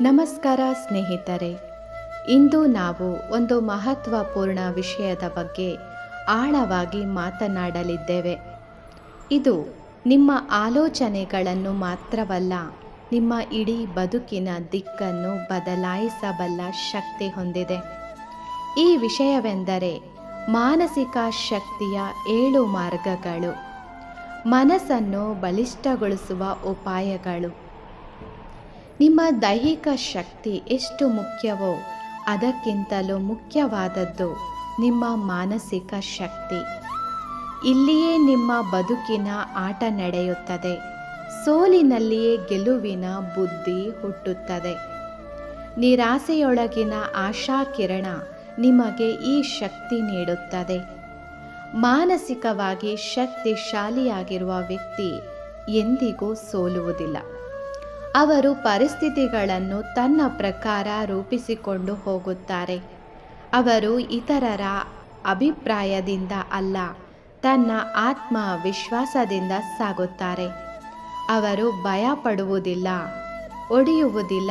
ನಮಸ್ಕಾರ ಸ್ನೇಹಿತರೆ. ಇಂದು ನಾವು ಒಂದು ಮಹತ್ವಪೂರ್ಣ ವಿಷಯದ ಬಗ್ಗೆ ಆಳವಾಗಿ ಮಾತನಾಡಲಿದ್ದೇವೆ. ಇದು ನಿಮ್ಮ ಆಲೋಚನೆಗಳನ್ನು ಮಾತ್ರವಲ್ಲ, ನಿಮ್ಮ ಇಡೀ ಬದುಕಿನ ದಿಕ್ಕನ್ನು ಬದಲಾಯಿಸಬಲ್ಲ ಶಕ್ತಿ ಹೊಂದಿದೆ. ಈ ವಿಷಯವೆಂದರೆ ಮಾನಸಿಕ ಶಕ್ತಿಯ ಏಳು ಮಾರ್ಗಗಳು. ಮನಸ್ಸನ್ನು ಬಲಿಷ್ಠಗೊಳಿಸುವ ಉಪಾಯಗಳು. ನಿಮ್ಮ ದೈಹಿಕ ಶಕ್ತಿ ಎಷ್ಟು ಮುಖ್ಯವೋ ಅದಕ್ಕಿಂತಲೂ ಮುಖ್ಯವಾದದ್ದು ನಿಮ್ಮ ಮಾನಸಿಕ ಶಕ್ತಿ. ಇಲ್ಲಿಯೇ ನಿಮ್ಮ ಬದುಕಿನ ಆಟ ನಡೆಯುತ್ತದೆ. ಸೋಲಿನಲ್ಲಿಯೇ ಗೆಲುವಿನ ಬುದ್ಧಿ ಹುಟ್ಟುತ್ತದೆ. ನಿರಾಸೆಯೊಳಗಿನ ಆಶಾಕಿರಣ ನಿಮಗೆ ಈ ಶಕ್ತಿ ನೀಡುತ್ತದೆ. ಮಾನಸಿಕವಾಗಿ ಶಕ್ತಿಶಾಲಿಯಾಗಿರುವ ವ್ಯಕ್ತಿ ಎಂದಿಗೂ ಸೋಲುವುದಿಲ್ಲ. ಅವರು ಪರಿಸ್ಥಿತಿಗಳನ್ನು ತನ್ನ ಪ್ರಕಾರ ರೂಪಿಸಿಕೊಂಡು ಹೋಗುತ್ತಾರೆ. ಅವರು ಇತರರ ಅಭಿಪ್ರಾಯದಿಂದ ಅಲ್ಲ, ತನ್ನ ಆತ್ಮವಿಶ್ವಾಸದಿಂದ ಸಾಗುತ್ತಾರೆ. ಅವರು ಭಯಪಡುವುದಿಲ್ಲ, ಒಡೆಯುವುದಿಲ್ಲ,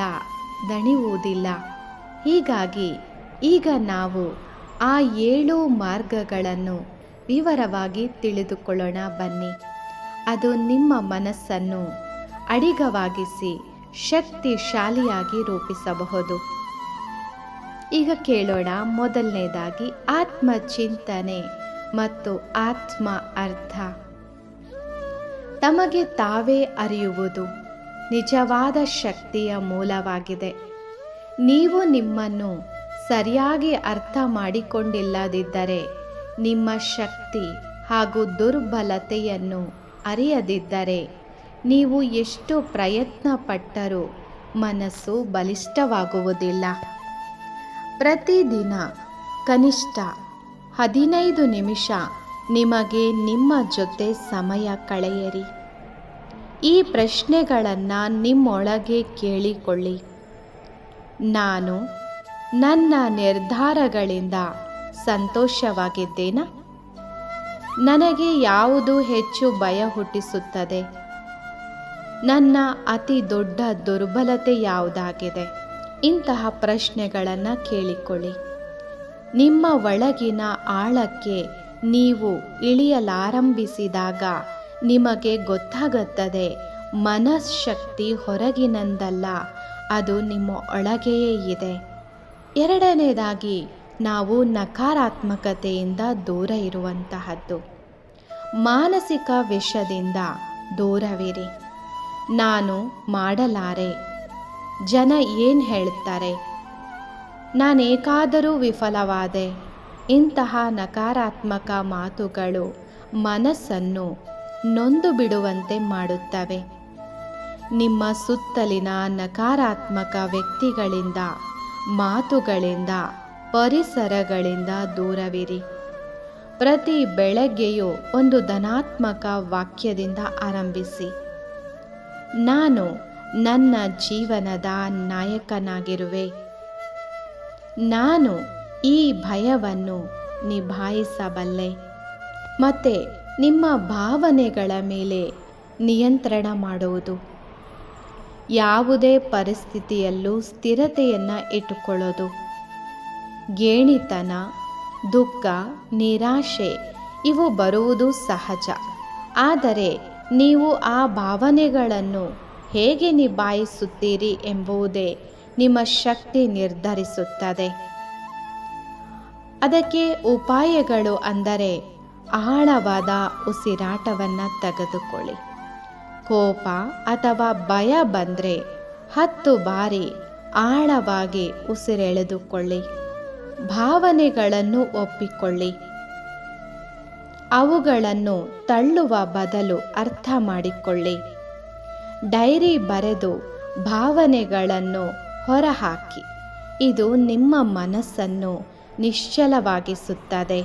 ದಣಿಯುವುದಿಲ್ಲ. ಹೀಗಾಗಿ ಈಗ ನಾವು ಆ ಏಳು ಮಾರ್ಗಗಳನ್ನು ವಿವರವಾಗಿ ತಿಳಿದುಕೊಳ್ಳೋಣ ಬನ್ನಿ. ಅದು ನಿಮ್ಮ ಮನಸ್ಸನ್ನು ಅಡಿಗವಾಗಿಸಿ ಶಕ್ತಿಶಾಲಿಯಾಗಿ ರೂಪಿಸಬಹುದು. ಈಗ ಕೇಳೋಣ ಮೊದಲನೇದಾಗಿ ಆತ್ಮಚಿಂತನೆ ಮತ್ತು ಆತ್ಮ ಅರ್ಥ. ತಮಗೆ ತಾವೇ ಅರಿಯುವುದು ನಿಜವಾದ ಶಕ್ತಿಯ ಮೂಲವಾಗಿದೆ. ನೀವು ನಿಮ್ಮನ್ನು ಸರಿಯಾಗಿ ಅರ್ಥ ಮಾಡಿಕೊಂಡಿಲ್ಲದಿದ್ದರೆ ನಿಮ್ಮ ಶಕ್ತಿ ಹಾಗೂ ದುರ್ಬಲತೆಯನ್ನು ಅರಿಯದಿದ್ದರೆ ನೀವು ಎಷ್ಟು ಪ್ರಯತ್ನ ಪಟ್ಟರೂ ಮನಸ್ಸು ಬಲಿಷ್ಠವಾಗುವುದಿಲ್ಲ. ಪ್ರತಿದಿನ ಕನಿಷ್ಠ ಹದಿನೈದು ನಿಮಿಷ ನಿಮಗೆ ನಿಮ್ಮ ಜೊತೆ ಸಮಯ ಕಳೆಯಿರಿ. ಈ ಪ್ರಶ್ನೆಗಳನ್ನು ನಿಮ್ಮೊಳಗೆ ಕೇಳಿಕೊಳ್ಳಿ. ನಾನು ನನ್ನ ನಿರ್ಧಾರಗಳಿಂದ ಸಂತೋಷವಾಗಿದ್ದೇನಾ? ನನಗೆ ಯಾವುದು ಹೆಚ್ಚು ಭಯ ಹುಟ್ಟಿಸುತ್ತದೆ? ನನ್ನ ಅತಿ ದೊಡ್ಡ ದುರ್ಬಲತೆ ಯಾವುದಾಗಿದೆ? ಇಂತಹ ಪ್ರಶ್ನೆಗಳನ್ನು ಕೇಳಿಕೊಳ್ಳಿ. ನಿಮ್ಮ ಒಳಗಿನ ಆಳಕ್ಕೆ ನೀವು ಇಳಿಯಲಾರಂಭಿಸಿದಾಗ ನಿಮಗೆ ಗೊತ್ತಾಗುತ್ತದೆ, ಮನಃಶಕ್ತಿ ಹೊರಗಿನಂದಲ್ಲ, ಅದು ನಿಮ್ಮ ಒಳಗೆಯೇ ಇದೆ. ಎರಡನೇದಾಗಿ, ನಾವು ನಕಾರಾತ್ಮಕತೆಯಿಂದ ದೂರ ಇರುವಂತಹದ್ದು. ಮಾನಸಿಕ ವಿಷದಿಂದ ದೂರವಿರಿ. ನಾನು ಮಾಡಲಾರೆ. ಜನ ಏನು ಹೇಳ್ತಾರೆ? ನಾನೇಕಾದರೂ ವಿಫಲವಾದೆ. ಇಂತಹ ನಕಾರಾತ್ಮಕ ಮಾತುಗಳು ಮನಸ್ಸನ್ನು ನೊಂದು ಬಿಡುವಂತೆ ಮಾಡುತ್ತವೆ. ನಿಮ್ಮ ಸುತ್ತಲಿನ ನಕಾರಾತ್ಮಕ ವ್ಯಕ್ತಿಗಳಿಂದ, ಮಾತುಗಳಿಂದ, ಪರಿಸರಗಳಿಂದ ದೂರವಿರಿ. ಪ್ರತಿ ಬೆಳಗ್ಗೆಯೂ ಒಂದು ಧನಾತ್ಮಕ ವಾಕ್ಯದಿಂದ ಆರಂಭಿಸಿ. ನಾನು ನನ್ನ ಜೀವನದ ನಾಯಕನಾಗಿರುವೆ. ನಾನು ಈ ಭಯವನ್ನು ನಿಭಾಯಿಸಬಲ್ಲೆ. ಮತ್ತು ನಿಮ್ಮ ಭಾವನೆಗಳ ಮೇಲೆ ನಿಯಂತ್ರಣ ಮಾಡುವುದು. ಯಾವುದೇ ಪರಿಸ್ಥಿತಿಯಲ್ಲೂ ಸ್ಥಿರತೆಯನ್ನು ಇಟ್ಟುಕೊಳ್ಳೋದು. ಗೇಣಿತನ, ದುಃಖ, ನಿರಾಶೆ ಇವು ಬರುವುದು ಸಹಜ. ಆದರೆ ನೀವು ಆ ಭಾವನೆಗಳನ್ನು ಹೇಗೆ ನಿಭಾಯಿಸುತ್ತೀರಿ ಎಂಬುದೇ ನಿಮ್ಮ ಶಕ್ತಿ ನಿರ್ಧರಿಸುತ್ತದೆ. ಅದಕ್ಕೆ ಉಪಾಯಗಳು ಅಂದರೆ ಆಳವಾದ ಉಸಿರಾಟವನ್ನು ತೆಗೆದುಕೊಳ್ಳಿ. ಕೋಪ ಅಥವಾ ಭಯ ಬಂದರೆ ಹತ್ತು ಬಾರಿ ಆಳವಾಗಿ ಉಸಿರೆಳೆದುಕೊಳ್ಳಿ. ಭಾವನೆಗಳನ್ನು ಒಪ್ಪಿಕೊಳ್ಳಿ. ಅವುಗಳನ್ನು ತಳ್ಳುವ ಬದಲು ಅರ್ಥ ಮಾಡಿಕೊಳ್ಳಿ. ಡೈರಿ ಬರೆದು ಭಾವನೆಗಳನ್ನು ಹೊರಹಾಕಿ. ಇದು ನಿಮ್ಮ ಮನಸ್ಸನ್ನು ನಿಶ್ಚಲವಾಗಿಸುತ್ತದೆ.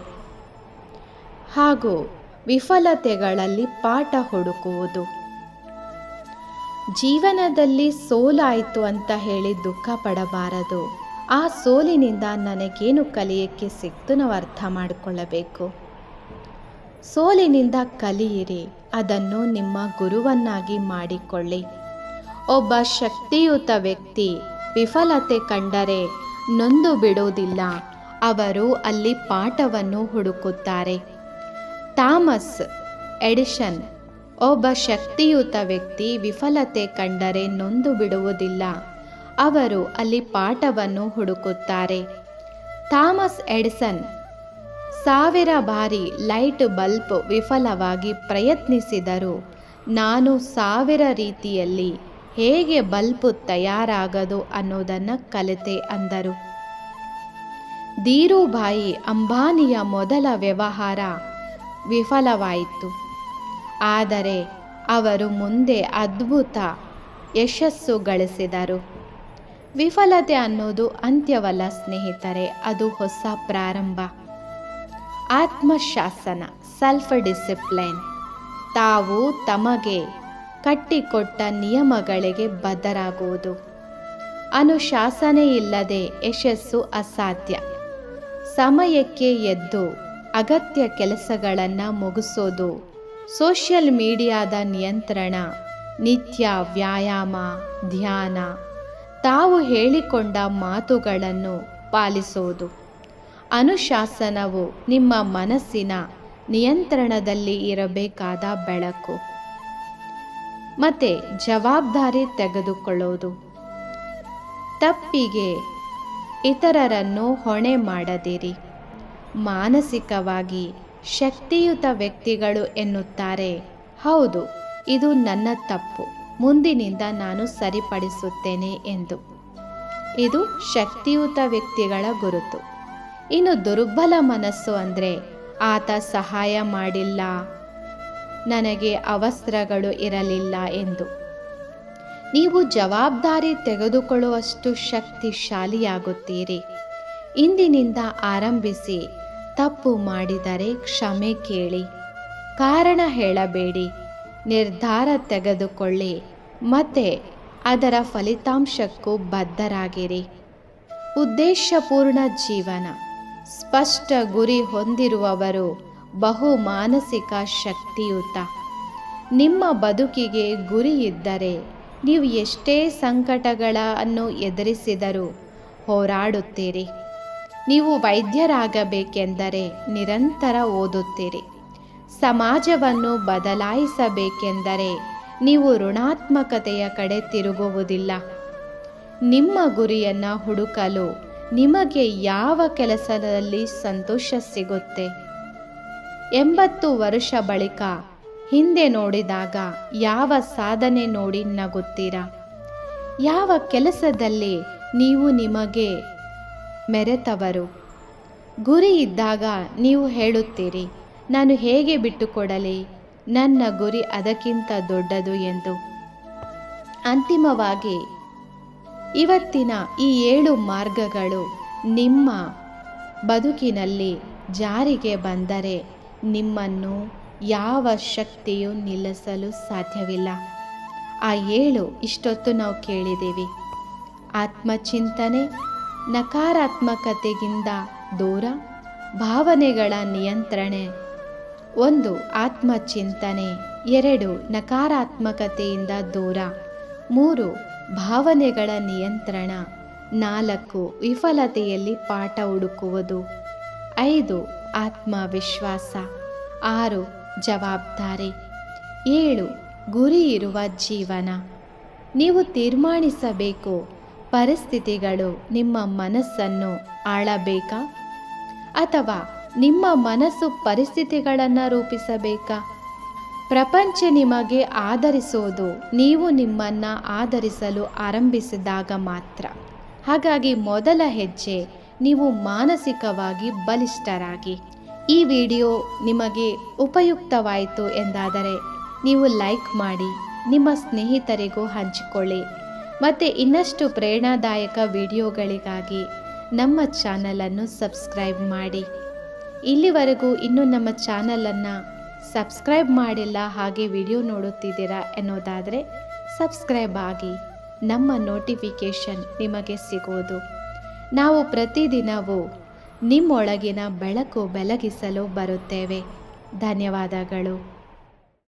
ಹಾಗೂ ವಿಫಲತೆಗಳಲ್ಲಿ ಪಾಠ ಹುಡುಕುವುದು. ಜೀವನದಲ್ಲಿ ಸೋಲಾಯಿತು ಅಂತ ಹೇಳಿ ದುಃಖ ಪಡಬಾರದು. ಆ ಸೋಲಿನಿಂದ ನನಗೇನು ಕಲಿಯಕ್ಕೆ ಸಿಕ್ತು ನಾವು ಅರ್ಥ ಮಾಡಿಕೊಳ್ಳಬೇಕು. ಸೋಲಿನಿಂದ ಕಲಿಯಿರಿ, ಅದನ್ನು ನಿಮ್ಮ ಗುರುವನ್ನಾಗಿ ಮಾಡಿಕೊಳ್ಳಿ. ಒಬ್ಬ ಶಕ್ತಿಯುತ ವ್ಯಕ್ತಿ ವಿಫಲತೆ ಕಂಡರೆ ನೊಂದು ಬಿಡುವುದಿಲ್ಲ, ಅವರು ಅಲ್ಲಿ ಪಾಠವನ್ನು ಹುಡುಕುತ್ತಾರೆ. ಥಾಮಸ್ ಎಡಿಷನ್ ಒಬ್ಬ ಶಕ್ತಿಯುತ ವ್ಯಕ್ತಿ ವಿಫಲತೆ ಕಂಡರೆ ನೊಂದು ಬಿಡುವುದಿಲ್ಲ, ಅವರು ಅಲ್ಲಿ ಪಾಠವನ್ನು ಹುಡುಕುತ್ತಾರೆ. ಥಾಮಸ್ ಎಡಿಸನ್ ಸಾವಿರ ಬಾರಿ ಲೈಟ್ ಬಲ್ಬ್ ವಿಫಲವಾಗಿ ಪ್ರಯತ್ನಿಸಿದರು. ನಾನು ಸಾವಿರ ರೀತಿಯಲ್ಲಿ ಹೇಗೆ ಬಲ್ಬ್ ತಯಾರಾಗದು ಅನ್ನೋದನ್ನು ಕಲಿತೆ ಅಂದರು. ಧೀರುಭಾಯಿ ಅಂಬಾನಿಯ ಮೊದಲ ವ್ಯವಹಾರ ವಿಫಲವಾಯಿತು. ಆದರೆ ಅವರು ಮುಂದೆ ಅದ್ಭುತ ಯಶಸ್ಸು ಗಳಿಸಿದರು. ವಿಫಲತೆ ಅನ್ನೋದು ಅಂತ್ಯವಲ್ಲ ಸ್ನೇಹಿತರೆ, ಅದು ಹೊಸ ಪ್ರಾರಂಭ. ಆತ್ಮಶಾಸನ ಸೆಲ್ಫ್ ಡಿಸಿಪ್ಲೈನ್ ತಾವು ತಮಗೆ ಕಟ್ಟಿಕೊಟ್ಟ ನಿಯಮಗಳಿಗೆ ಬದ್ಧರಾಗುವುದು. ಅನುಶಾಸನೆ ಇಲ್ಲದೆ ಯಶಸ್ಸು ಅಸಾಧ್ಯ. ಸಮಯಕ್ಕೆ ಎದ್ದು ಅಗತ್ಯ ಕೆಲಸಗಳನ್ನು ಮುಗಿಸೋದು ಸೋಷಿಯಲ್ ಮೀಡಿಯಾದ ನಿಯಂತ್ರಣ, ನಿತ್ಯ ವ್ಯಾಯಾಮ, ಧ್ಯಾನ, ತಾವು ಹೇಳಿಕೊಂಡ ಮಾತುಗಳನ್ನು ಪಾಲಿಸುವುದು ಅನುಶಾಸನವು ನಿಮ್ಮ ಮನಸ್ಸಿನ ನಿಯಂತ್ರಣದಲ್ಲಿ ಇರಬೇಕಾದ ಬೆಳಕು. ಮತ್ತು ಜವಾಬ್ದಾರಿ ತೆಗೆದುಕೊಳ್ಳೋದು. ತಪ್ಪಿಗೆ ಇತರರನ್ನು ಹೊಣೆ ಮಾಡದಿರಿ. ಮಾನಸಿಕವಾಗಿ ಶಕ್ತಿಯುತ ವ್ಯಕ್ತಿಗಳು ಎನ್ನುತ್ತಾರೆ. ಹೌದು, ಇದು ನನ್ನ ತಪ್ಪು. ಮುಂದಿನಿಂದ ನಾನು ಸರಿಪಡಿಸುತ್ತೇನೆ ಎಂದು. ಇದು ಶಕ್ತಿಯುತ ವ್ಯಕ್ತಿಗಳ ಗುರುತು. ಇನ್ನು ದುರ್ಬಲ ಮನಸ್ಸು ಅಂದರೆ ಆತ ಸಹಾಯ ಮಾಡಿಲ್ಲ. ನನಗೆ ಅವಸ್ತ್ರಗಳು ಇರಲಿಲ್ಲ ಎಂದು. ನೀವು ಜವಾಬ್ದಾರಿ ತೆಗೆದುಕೊಳ್ಳುವಷ್ಟು ಶಕ್ತಿಶಾಲಿಯಾಗುತ್ತೀರಿ. ಇಂದಿನಿಂದ ಆರಂಭಿಸಿ, ತಪ್ಪು ಮಾಡಿದರೆ ಕ್ಷಮೆ ಕೇಳಿ. ಕಾರಣ ಹೇಳಬೇಡಿ. ನಿರ್ಧಾರ ತೆಗೆದುಕೊಳ್ಳಿ. ಮತ್ತೆ ಅದರ ಫಲಿತಾಂಶಕ್ಕೂ ಬದ್ಧರಾಗಿರಿ. ಉದ್ದೇಶಪೂರ್ಣ ಜೀವನ. ಸ್ಪಷ್ಟ ಗುರಿ ಹೊಂದಿರುವವರು ಬಹು ಮಾನಸಿಕ ಶಕ್ತಿಯುತ. ನಿಮ್ಮ ಬದುಕಿಗೆ ಗುರಿ ಇದ್ದರೆ ನೀವು ಎಷ್ಟೇ ಸಂಕಟಗಳನ್ನು ಎದುರಿಸಿದರೂ ಹೋರಾಡುತ್ತೀರಿ. ನೀವು ವೈದ್ಯರಾಗಬೇಕೆಂದರೆ ನಿರಂತರ ಓದುತ್ತೀರಿ. ಸಮಾಜವನ್ನು ಬದಲಾಯಿಸಬೇಕೆಂದರೆ ನೀವು ಋಣಾತ್ಮಕತೆಯ ಕಡೆ ತಿರುಗುವುದಿಲ್ಲ. ನಿಮ್ಮ ಗುರಿಯನ್ನು ಹುಡುಕಲು ನಿಮಗೆ ಯಾವ ಕೆಲಸದಲ್ಲಿ ಸಂತೋಷ ಸಿಗುತ್ತೆ? ಎಂಬತ್ತು ವರ್ಷ ಬಳಿಕ ಹಿಂದೆ ನೋಡಿದಾಗ ಯಾವ ಸಾಧನೆ ನೋಡಿ ನಗುತ್ತೀರಾ? ಯಾವ ಕೆಲಸದಲ್ಲಿ ನೀವು ನಿಮಗೆ ಮೆರೆತವರು? ಗುರಿ ಇದ್ದಾಗ ನೀವು ಹೇಳುತ್ತೀರಿ, ನಾನು ಹೇಗೆ ಬಿಟ್ಟುಕೊಡಲಿ? ನನ್ನ ಗುರಿ ಅದಕ್ಕಿಂತ ದೊಡ್ಡದು ಎಂದು. ಅಂತಿಮವಾಗಿ ಇವತ್ತಿನ ಈ ಏಳು ಮಾರ್ಗಗಳು ನಿಮ್ಮ ಬದುಕಿನಲ್ಲಿ ಜಾರಿಗೆ ಬಂದರೆ ನಿಮ್ಮನ್ನು ಯಾವ ಶಕ್ತಿಯು ನಿಲ್ಲಿಸಲು ಸಾಧ್ಯವಿಲ್ಲ. ಆ ಏಳು ಇಷ್ಟೊತ್ತು ನಾವು ಕೇಳಿದ್ದೀವಿ. ಆತ್ಮಚಿಂತನೆ, ನಕಾರಾತ್ಮಕತೆಗಿಂತ ದೂರ, ಭಾವನೆಗಳ ನಿಯಂತ್ರಣೆ, ಒಂದು ಆತ್ಮಚಿಂತನೆ, ಎರಡು ನಕಾರಾತ್ಮಕತೆಯಿಂದ ದೂರ, ಮೂರು ಭಾವನೆಗಳ ನಿಯಂತ್ರಣ. ನಾಲ್ಕು, ವಿಫಲತೆಯಲ್ಲಿ ಪಾಠ ಹುಡುಕುವುದು. ಐದು, ಆತ್ಮವಿಶ್ವಾಸ. ಆರು, ಜವಾಬ್ದಾರಿ. ಏಳು, ಗುರಿ ಇರುವ ಜೀವನ. ನೀವು ತೀರ್ಮಾನಿಸಬೇಕು. ಪರಿಸ್ಥಿತಿಗಳು ನಿಮ್ಮ ಮನಸ್ಸನ್ನು ಆಳಬೇಕಾ? ಅಥವಾ ನಿಮ್ಮ ಮನಸ್ಸು ಪರಿಸ್ಥಿತಿಗಳನ್ನು ರೂಪಿಸಬೇಕಾ? ಪ್ರಪಂಚ ನಿಮಗೆ ಆಧರಿಸೋದು ನೀವು ನಿಮ್ಮನ್ನು ಆಧರಿಸಲು ಆರಂಭಿಸಿದಾಗ ಮಾತ್ರ. ಹಾಗಾಗಿ ಮೊದಲ ಹೆಜ್ಜೆ, ನೀವು ಮಾನಸಿಕವಾಗಿ ಬಲಿಷ್ಠರಾಗಿ. ಈ ವಿಡಿಯೋ ನಿಮಗೆ ಉಪಯುಕ್ತವಾಯಿತು ಎಂದಾದರೆ, ನೀವು ಲೈಕ್ ಮಾಡಿ, ನಿಮ್ಮ ಸ್ನೇಹಿತರಿಗೂ ಹಂಚಿಕೊಳ್ಳಿ. ಮತ್ತು ಇನ್ನಷ್ಟು ಪ್ರೇರಣಾದಾಯಕ ವಿಡಿಯೋಗಳಿಗಾಗಿ ನಮ್ಮ ಚಾನಲನ್ನು ಸಬ್ಸ್ಕ್ರೈಬ್ ಮಾಡಿ. ಇಲ್ಲಿವರೆಗೂ ಇನ್ನೂ ನಮ್ಮ ಚಾನಲನ್ನು ಸಬ್ಸ್ಕ್ರೈಬ್ ಮಾಡಿಲ್ಲ ಹಾಗೆ ವಿಡಿಯೋ ನೋಡುತ್ತಿದ್ದೀರಾ ಎನ್ನೋದಾದರೆ ಸಬ್ಸ್ಕ್ರೈಬ್ ಆಗಿ. ನಮ್ಮ ನೋಟಿಫಿಕೇಷನ್ ನಿಮಗೆ ಸಿಗೋದು. ನಾವು ಪ್ರತಿದಿನವೂ ನಿಮ್ಮೊಳಗಿನ ಬೆಳಕು ಬೆಳಗಿಸಲು ಬರುತ್ತೇವೆ. ಧನ್ಯವಾದಗಳು.